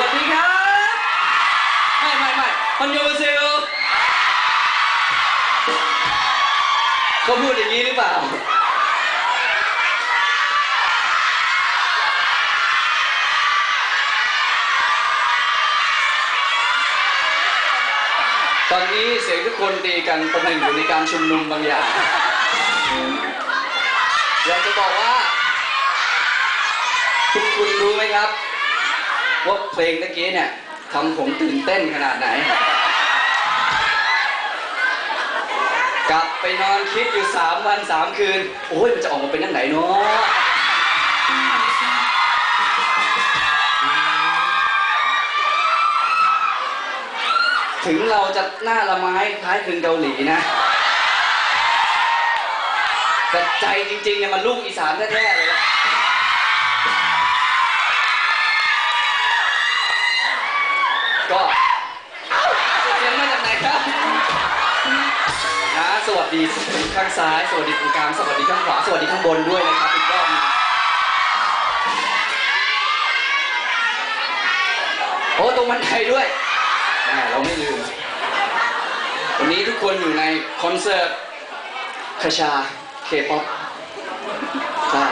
วัสดีครับ ไม่ไม่ไม่มันโยเซลเขาพูดอย่างนี้หรือเปล่า ตอนนี้เสียงทุกคนตีกันประหนึ่งอยู่ในการชุมนุมบางอย่าง อยากจะบอกว่าทุกคุณรู้ไหมครับ ว่าเพลงตะกี้เนี่ยทำผมตื่นเต้นขนาดไหน กลับไปนอนคิดอยู่สามวันสามคืน โอ้ยมันจะออกมาเป็นยังไงเนาะถึงเราจะหน้าละไม้คล้ายคลึงเกาหลีนะ แต่ใจจริงๆเนี่ยมันลูกอีสานแท้ๆเลย ก็เสียงมาจากไหนครับนะสวัสดีข้างซ้าย สวัสดีตรงกลาง สวัสดีข้างขวา สวัสดีข้างบนด้วยนะครับอีกรอบนึงโอ้ตรงบันไดด้วยแหมเราไม่ลืม วันนี้ทุกคนอยู่ในคอนเสิร์ตคชาเคป๊อปใช่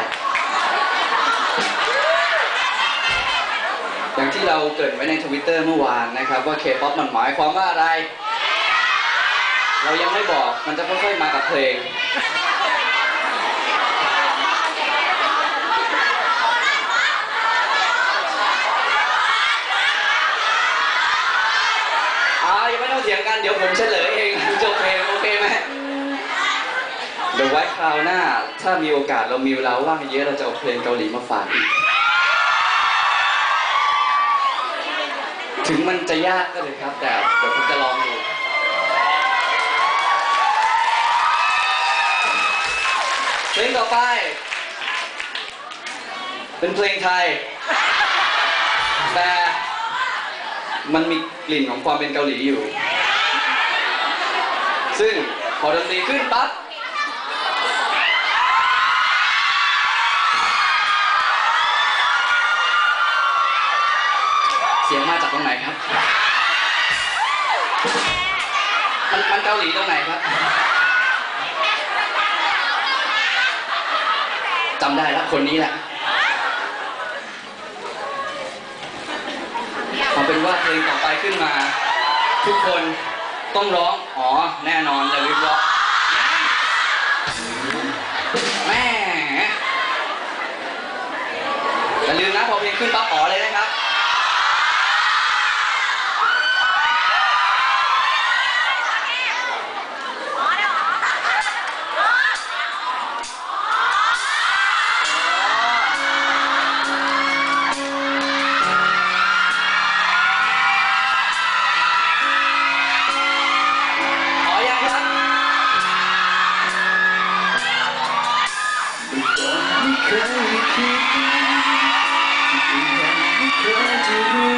อย่างที่เราเกิดไว้ในทวิตเตอร์เมื่อวานนะครับ ว่าเคป๊อปมันหมายความว่าอะไร เรายังไม่บอกมันจะค่อยๆมากับเพลง อ่ายังไม่ต้องเถียงกันเดี๋ยวผมเฉลยเองจบเพลงโอเคไหมเดี๋ยวไว้คราวหน้า ถ้ามีโอกาสเรามีเวลาว่างเยอะเราจะเอาเพลงเกาหลีมาฝากอีก ถึงมันจะยากก็เลยครับ แต่เดี๋ยวผมจะลองดูเพลงต่อไป เป็นเพลงไทย แต่มันมีกลิ่นของความเป็นเกาหลีอยู่ ซึ่งพอดนตรีขึ้นปั๊บ ตรงไหนครับ มันมันเกาหลีตรงไหนครับจำได้แล้วคนนี้แหละเอาเป็นว่าเพลงต่อไปขึ้นมา ทุกคนต้องร้อง อ๋อ แน่นอนอย่าลืมร้องแม่อย่าลืมนะพอเพลงขึ้นปั๊บอ๋อเลยนะครับ จะรู้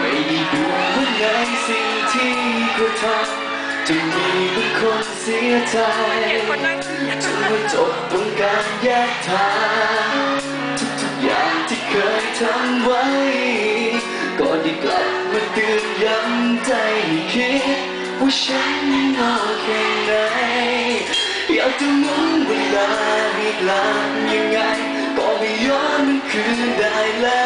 ไม่ได้ดูว่าในสิ่งที่กระทำจะมีบางคนเสียใจจนมาจบตรงการแยกทางทุกๆอย่างที่เคยทำไว้ ก็ได้กลับมาเตือนย้ำใจให้คิด ว่าฉันโอเคไหนอยากจะมุน เวลาให้กลับยังไงก็ไม่ย้อนมันคืนได้แล้ว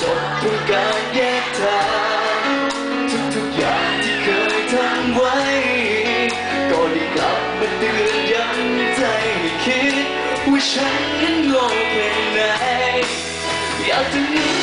จบทุกการแยกทางทุกทุกอย่างที่เคยทำไว้ ก็ได้กลับมาเตือนย้ำใจให้คิด ว่าฉันนั้นโลกเป็ไหนอยากจะหนี